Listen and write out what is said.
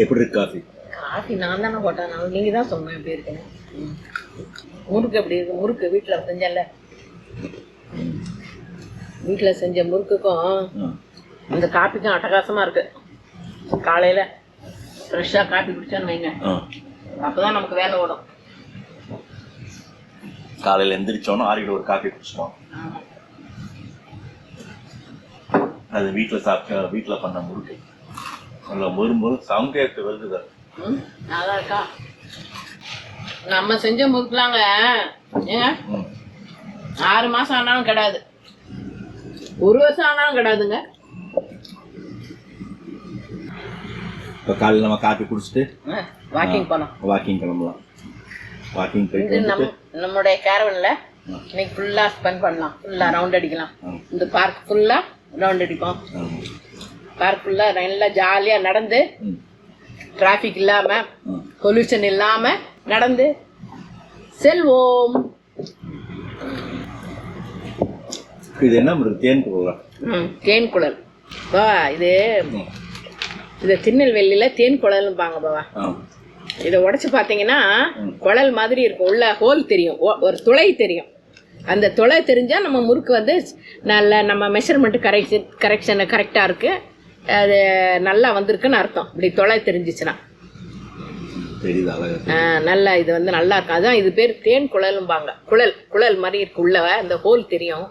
எப்படி இருக்கு coffee? Coffee நான் தானே போட்டேன். நான் நீங்கள் தான் சொன்னேன் எப்படி இருக்குன்னு. ம். முறுக்கு எப்படி இருக்கு? முறுக்கு வீட்டில் செஞ்சேன்ல. வீட்டில் செஞ்ச முறுக்குக்கும். அந்த காப்பிக்கும் அட்டகாசமாக இருக்கு. காலையில் ஃப்ரெஷ்ஷாக காப்பி குடிச்சோன்னு வைங்க. அப்போ தான் நமக்கு வேலை ஓடும். காலையில் எந்திரிச்சோன்னா ஆறிட ஒரு காஃபி குடிச்சிட்டோம். அது வீட்டில் சாப்பிட்ட வீட்டில் பண்ண முறுக்கு. நல்லா மொறுமொறு சவுண்டேட்டு வருது நல்லா இருக்கா? நம்ம செஞ்ச முறுக்குலாங்க ஆறு மாதம் ஆனாலும் கிடையாது ஒரு வருஷம் ஆனாலும் கிடையாதுங்க இப்போ காலையில் நம்ம காஃபி குடிச்சிட்டு வாக்கிங் போனோம் வாக்கிங் கிளம்பலாம். வாக்கிங் போயிட்டு நம் நம்மளுடைய கேரவனில். இன்னைக்கு ஃபுல்லாக ஸ்பெண்ட் பண்ணலாம். ஃபுல்லாக ரவுண்ட் அடிக்கலாம். இந்த பார்க் ஃபுல்லாக ரவுண்ட் அடிப்போம். ஆமா. பார்க் ஃபுல்லாக நல்லா ஜாலியாக நடந்து டிராஃபிக் இல்லாமல். பொல்யூஷன் இல்லாமல் நடந்து செல்வோம். இது என்ன தேன் குழலா? ம் தேன் குழல். பாவா இது இது திருநெல்வேலியில் தேன் குழல்பாங்க பாவா. இதை உடைச்சு பார்த்தீங்கன்னா. குழல் மாதிரி இருக்கும். உள்ள ஹோல் தெரியும். ஒரு துளை தெரியும். அந்த துளை தெரிஞ்சால் நம்ம முறுக்கு வந்து நல்ல நம்ம மெஷர்மெண்ட்டு கரெக்ஷன் கரெக்ஷன் கரெக்டாக இருக்குது அது நல்லா வந்திருக்குன்னு அர்த்தம். இப்படி துளை தெரிஞ்சிச்சுன்னா. நல்லா இது வந்து நல்லா இருக்கும். அதான் இது பேர் தேன் குழலும்பாங்க. குழல் குழல் மாதிரி இருக்கு உள்ள அந்த ஹோல் தெரியும்.